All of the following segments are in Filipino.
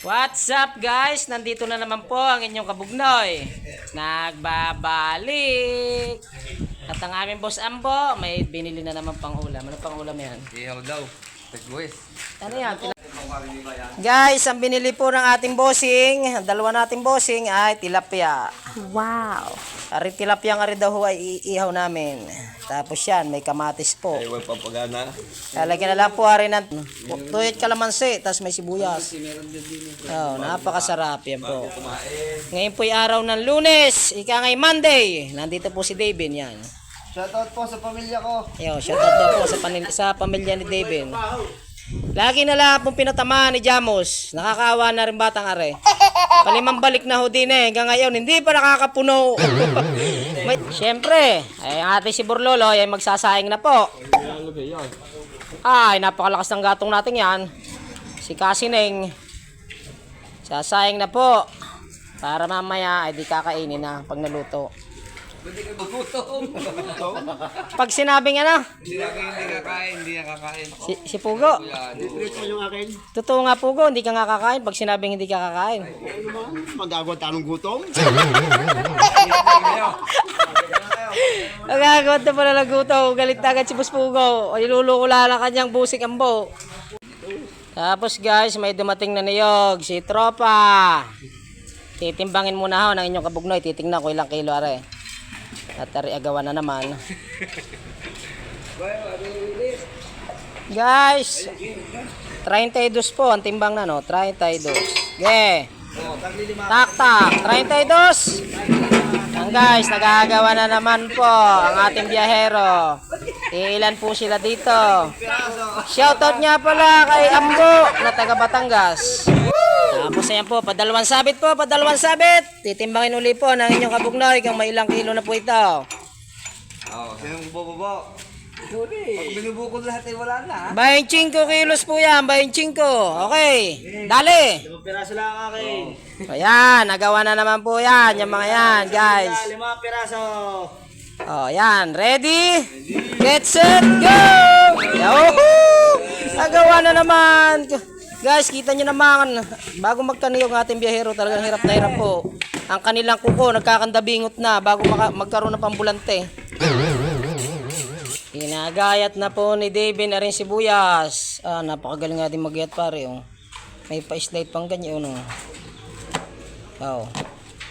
What's up guys? Nandito na naman po ang inyong kabugnoy. Nagbabalik. At ang aming boss Ambo, may binili na naman pang ulam. Ano pang ulam yan? Ihaw daw. Tagwes. Ano yan? Guys, ang binili po ng ating bossing, ang dalawa nating bossing ay tilapia. Wow. Ari tilapia nga rin daw ho ay iihaw namin. Tapos yan, may kamatis po. Iwan papagana. Lalagyan na lang po ari ng tuyot kalamansi, tapos may sibuyas. Oh, napakasarap yan po. Ngayon po araw ng lunes, ika ngay Monday. Nandito po si David yan. Shoutout po sa pamilya ko. Yo, shout out daw po sa, panil- sa pamilya ni David. Lagi na lang pong pinatamaan ni Jamos. Nakakaawa na rin batang are. Palimang balik na ho din eh. Hanggang ngayon, hindi pa nakakapuno. May, Siyempre, ay ang ating si Burlolo ay magsasaing na po. Ay, napakalakas ng gatong natin yan. Si Kasineng. Sasaing na po. Para mamaya ay di kakainin na pag naluto. Pwede ka magutom. Pag sinabing ano, kayo hindi kakain, hindi na kakain. si, si Pugo, Yan. totoo nga Pugo, hindi ka nga kakain pag sinabing hindi ka kakain. Magagawa tanong gutom? Nagagawad na pala naguto, galit na agad si Boss Pugo. O ilulukula na kanyang busik ang bo. Tapos guys, may dumating na niyog, si Tropa. Titimbangin muna ho ng inyong kabugnoy, titingnan ko ilang kilo are. At ari agawan na naman. Guys, 32 po ang timbang na no, 32. Okay. Tak tak, 32. Ang guys, nagagawa na naman po ang ating biyahero. Ilan po sila dito. Shoutout nga pala kay Ambo na taga Batangas. Tapos ayan po, padalawang sabit po, padalawang sabit. Titimbangin uli po ng inyong kabugnoy kung may ilang kilo na po ito. Oh, sinong bobobo? Pag binubukod lahat ay wala na. 25 kilos po yan, 25. Okay, dali. Limang piraso lang akin. Ayan, nagawa na naman po yan, yung mga yan, guys. Lima piraso. Oh, yan. Ready? Get set, go! Yahoo! Nagawa na naman. Guys, kita nyo naman. Bago magkano yung ating biyahero, talagang hirap na hirap po. Ang kanilang kuko, nagkakandabingot na bago magkaroon ng pambulante. Inagayat na po ni David na rin sibuyas. Ah, napakagaling nga din magyat pare. Oh. May pa-slide pang ganyan. Oh. Oh.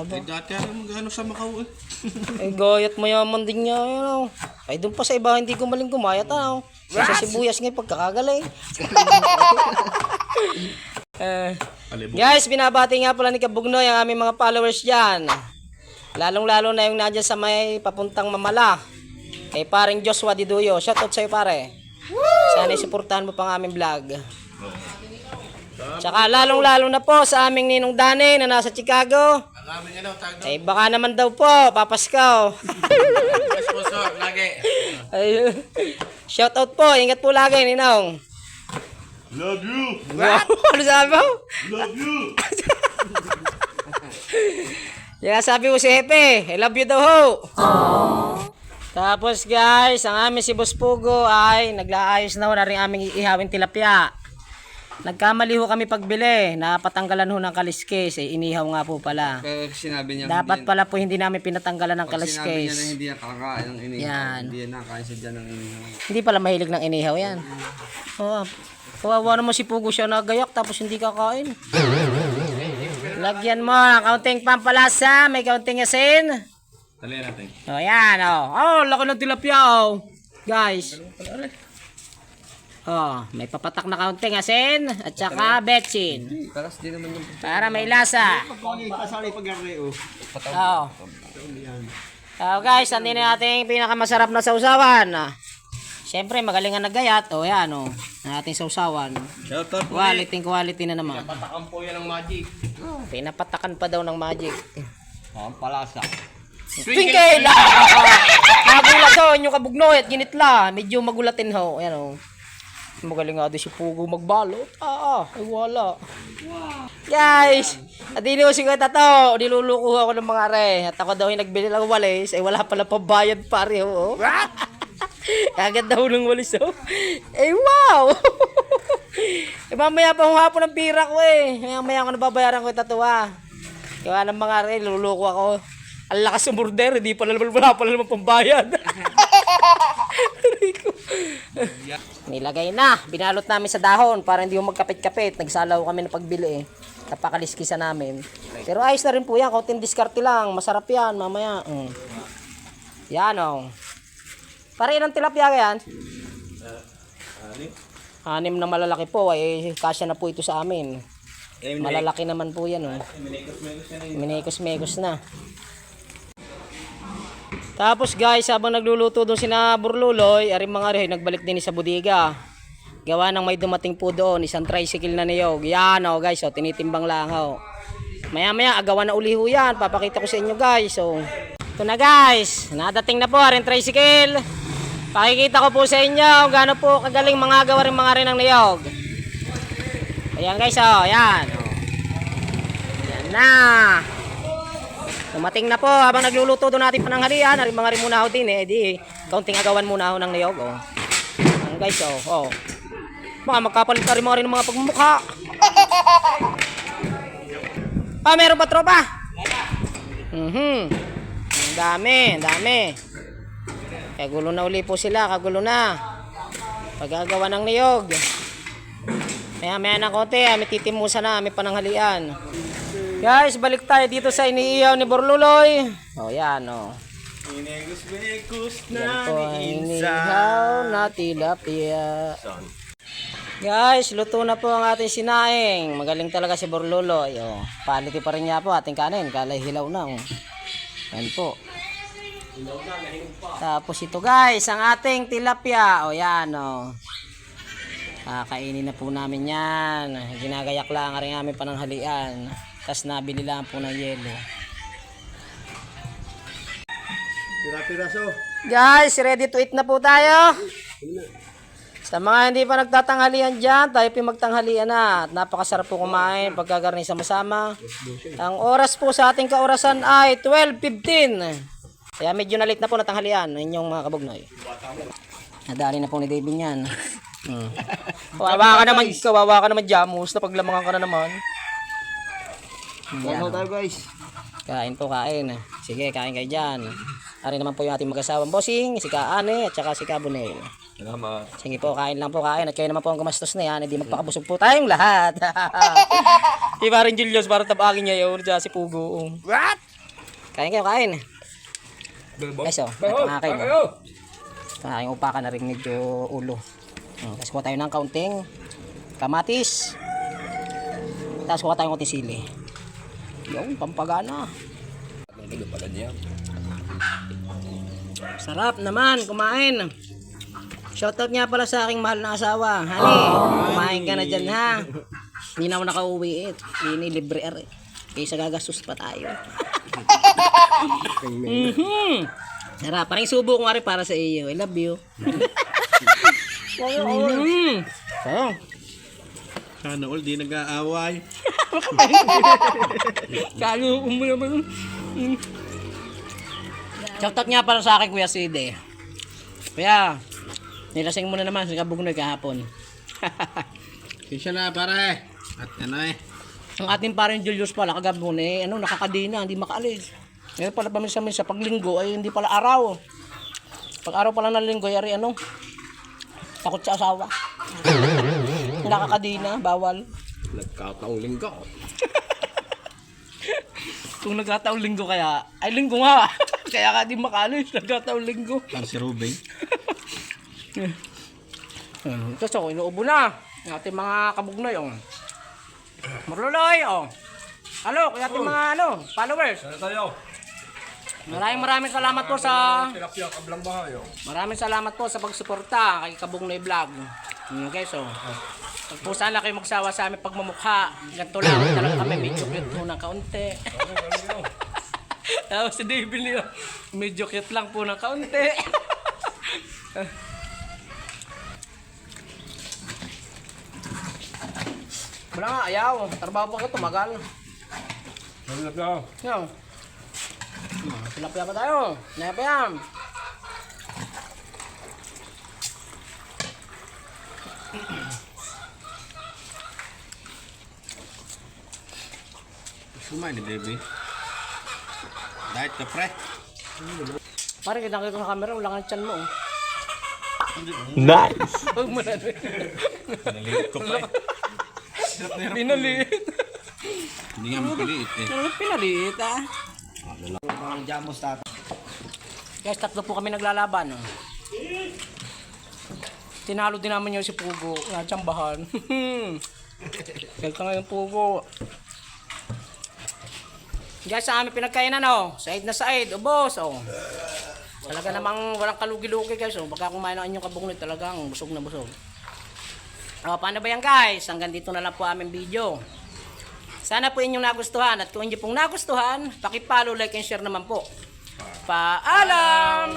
Aba. Eh, dati ako magano sa Macau eh. Ay, gayat mayaman din niya, yun, oh. Ay, doon pa sa iba, hindi gumaling gumayat, ano. Sa sibuyas ngayon, pagkakagaling. Eh, guys, binabati nga pala ni Kabugnoy ang aming mga followers dyan. Lalong-lalo na yung nandiyan sa may papuntang mamala. Kay paring Joshua Diduyo. Shoutout sa'yo, pare. Sana suportahan mo pang aming vlog. Tsaka lalong-lalo na po sa aming ninong Dane na nasa Chicago. Eh baka naman daw po, papaskaw. Sponsor, lagi. Ay, shout out po, ingat po lagi, Ninong. Love you! Wow, ano sabi mo? Love you! Yan sabi mo si Hepe, I love you daw ho. Tapos guys, ang aming si Boss Pugo ay naglaayos na ho na rin aming ihawin tilapia. Nagkamali ho kami pagbili, napatanggalan ho ng kaliskes, eh, inihaw nga po pala. Pero sinabi niya, Dapat pala po hindi namin pinatanggalan ng pag sinabi niya na kaliskes. hindi niya kakain ng inihaw. Yan. Hindi niya nakain siya dyan ng inihaw. Hindi pala mahilig ng inihaw yan. Oh, kawawa naman si Pugo siya nagayak tapos hindi kakain. Lagyan mo ng kaunting pampalasa, may kaunting asin. Dali natin. Oh, yan, oh. Oh, laki ng tilapia, oh. Guys. Oh, may papatak na kaunting asin at saka betchin. Taras din naman yung Para may lasa. Oh. Oh. Oh, guys, andin na ating pinakamasarap na sausawan. Siyempre, magaling nga naggayat. Oh, yan, oh. Ang ating sausawan. Shoutout Quality, quality na naman. Patakan po yan ng magic. Pinapatakan pa daw ng magic. Ang palasa. Twinkle! Nagulat ho, yung kabugnoy at ginitla. Medyo magulatin ho. Ayan ho. Magaling nga din si Pugo magbalot. Ah, ah, ay wala. Guys, at inusin ko tato. Niluluko ako ng mga are. At ako daw yung nagbili ng walis. Ay wala pala pabayad pare ho. Oh. Agad daw ng walis ho. Eh wow! eh, mamaya pa hapon ng pira ko eh. Maya maya ako nababayaran ko yung tatuwa. Kaya ng mga rin, luluko ako. Ang lakas ng border, hindi pala naman wala pala naman pambayad. Ko. Nilagay na. Binalot namin sa dahon para hindi yung magkapit-kapit. Nagsalaw kami ng pagbili eh. Napakaliskisa namin. Pero ayos na rin po yan. Kaunting diskarte lang. Masarap yan mamaya. Mm. Yan o. Para ilang tilapia yan? Anim na malalaki po. Ay, kasya na po ito sa amin. Malalaki naman po yan. Oh. Minekos-mekos na. Tapos guys, habang nagluluto doon sina Burluloy, ari mga rin, nagbalik din sa bodega. Gawa ng may dumating po doon, isang tricycle na niyog. Yan o guys, oh, tinitimbang lang ho. Maya maya, agawan na uli ho yan. Papakita ko sa inyo guys. So, ito na guys, nadating na po aring tricycle. Pakikita ko po sa inyo gaano po kagaling mga gawa rin mga rin ng niyog. Ayan guys, oh, yan. Oh. Yan na. Dumating na po habang nagluluto doon natin pananghalian. Ari mga rin muna ako din eh. Di, kaunting agawan muna ako ng niyog. Oh. Ayan guys, oh. oh. Baka magkapalit na rin mga rin ng mga pagmumukha. Ah, meron pa tropa? Mhm. Ang dami, ang dami. Kagulo na uli po sila, kagulo na. Paggagawa ng niyog. Maya maya ng konti, ah, may titimusa na, may pananghalian. Guys, balik tayo dito sa iniiyaw ni Borluloy. Oh, yan, oh. Inegus-megus Yan po ang inihaw na tilapia. Guys, luto na po ang ating sinaing. Magaling talaga si Borluloy. Oh, quality pa rin niya po ating kanin. Kalay hilaw na. Oh. Yan po. Tapos ito guys, ang ating tilapia. O yan o. Kakainin na po namin yan. Ginagayak lang ang rin aming pananghalian. Tapos nabili lang po ng yelo. Pira-piraso. Guys, ready to eat na po tayo. Sa mga hindi pa nagtatanghalian dyan, tayo po magtanghalian na. At napakasarap po kumain pagkagarni sama-sama. Ang oras po sa ating kaorasan ay 12.15. Kaya medyo nalit na po na tanghalian. Inyong mga kabugnoy. Nadali na po ni David yan. Hmm. Kawawa ka naman, kawawa ka naman, Jamus. Napaglamangan ka na naman. Ano tayo guys? Kain po, kain. Sige, kain kayo dyan. Ari naman po yung ating mag-asawang bossing, si Kaane at saka si Kabunel. Salamat. Sige po, kain lang po, kain. At kayo naman po ang gumastos na yan. Hindi magpakabusog po tayong lahat. Di ba rin Julius, para tabagin niya yun. Diyan si Pugo. What? Kain kayo, kain. Guys, oh. Ito ang akin. Oh. Ito ang aking upakan na rin medyo ulo. Oh, Tapos kuha tayo ng kaunting kamatis. Tapos kuha tayo ng kaunting sili. Yung, pampagana. Sarap naman, kumain. Shoutout nga pala sa aking mahal na asawa. Honey, kumain ka na dyan ha. Hindi na ako nakauwi eh. Hindi libre er. Kaysa gagastos pa tayo. Mhm. Sarap, parang subo ko nga rin para sa iyo. I love you. Mhm. Oh. Sana all di nag-aaway. Kalo mo naman. Mm. Shoutout nga pala sa akin, Kuya Side. Kuya, nilasing mo na naman sa kabugnoy kahapon. Kisya na pare. At ano eh. Ang ating parang Julius pala kagabon eh, ano, nakakadina, hindi makaalis. Ngayon pala paminsan-minsan, pag linggo ay hindi pala araw. Pag araw pala ng linggo, ay ano, takot sa asawa. Nakakadina, bawal. Nagkataong linggo. Kung nagkataong linggo kaya, ay linggo nga. kaya ka di makaalis, nagkataong linggo. Para si Ruben. Tapos ako, inuubo na. Ang ating mga kabugnoy, oh. Marluloy, oh. Hello, kaya ating mga ano, followers. Ano tayo? Maraming maraming salamat po sa Tilapia kablang bahayo. Maraming salamat po sa pagsuporta kay Kabugnoy Vlog. Mm, Okay, so pag po sana kayo magsawa sa aming pagmumukha, ganito lang talaga kami, medyo cute po ng kaunti. Tapos si David niyo, medyo cute lang po ng kaunti. Wala nga, ayaw. Trabaho pa ko, tumagal. Tulap na ako. Ayaw. Hmm, Tilapia pa tayo. Naya pa yan. Sumay ni baby. Diet ka pre. Parang kinakita ko sa camera, wala kang tiyan mo. Oh. Nice! Huwag mo na. Nalilit ko pa eh pre. Pinaliit. Hindi nga mapaliit eh. Ano pinaliit ah? Mga jamos tata. Guys, tatlo po kami naglalaban. oh. Tinalo din namin yung si Pugo. Natsambahan. Kaya ngayon Pugo. Guys, sa aming pinagkainan oh. Said na said. Ubos oh. Talaga namang walang kalugi-lugi guys oh. Baka kumain ang inyong kabungnit talagang busog na busog. Oh, paano ba yan guys? Hanggang dito na lang po aming video. Sana po inyong nagustuhan at kung hindi pong nagustuhan, paki-follow, like, and share naman po. Paalam!